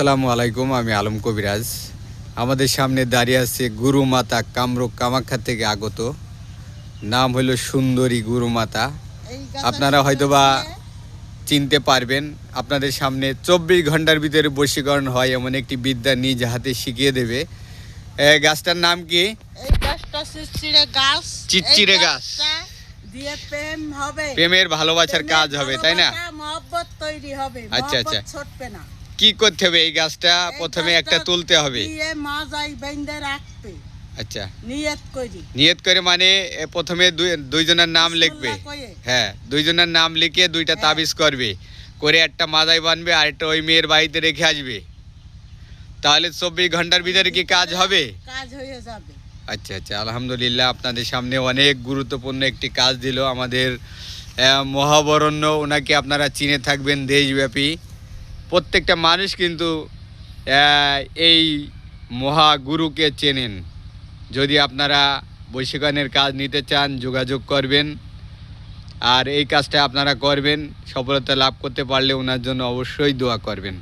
আসসালামু আলাইকুম আমি আলম কবিরাজ। আমাদের সামনে দাঁড়িয়ে আছে গুরু মাতা কামরূপ কামাখ্যা থেকে আগত। নাম হলো সুন্দরী গুরু মাতা। আপনারা হয়তোবা চিনতে পারবেন আপনাদের সামনে চব্বিশ ঘণ্টার ভিতরে বশীকরণ হয় এমন একটি বিদ্যা নিজ হাতে শিখিয়ে দেবে। গাছটার নাম কি? চিচিড়ে গাছ। চিচিড়ে গাছ। দিয়ে প্রেম হবে। প্রেমের ভালোবাসার কাজ হবে তাই না? মহব্বত তৈরি হবে। আচ্ছা, আচ্ছা। ছুটবে না। কি করতে হবে এই গাছটা? প্রথমে একটা তুলতে হবে। রাখবে আচ্ছা। নিয়ত করি। নিয়ত করে মানে প্রথমে দুই- দুইজনের নাম লিখবে। হ্যাঁ দুইজনের নাম লিখে দুইটা হ্যাঁ। তাবিজ করবে। করে একটা মাদাই বানবে আর একটা ওই মেয়ের বাড়িতে রেখে আসবে। তাহলে চব্বিশ ঘণ্টার ভিতরে কি কাজ হবে? কাজ হয়ে যাবে। আচ্ছা আচ্ছা আলহামদুলিল্লাহ আপনাদের সামনে অনেক গুরুত্বপূর্ণ একটি কাজ দিল আমাদের মহাবরণ্য। ওনাকে আপনারা চিনে থাকবেন দেশব্যাপী। প্রত্যেকটা মানুষ কিন্তু এই মহাগুরুকে চেনেন। যদি আপনারা বৈশিকানের কাজ নিতে চান, যোগাযোগ করবেন। আর এই কাজটা আপনারা করবেন, সফলতা লাভ করতে পারলে ওনার জন্য অবশ্যই দোয়া করবেন।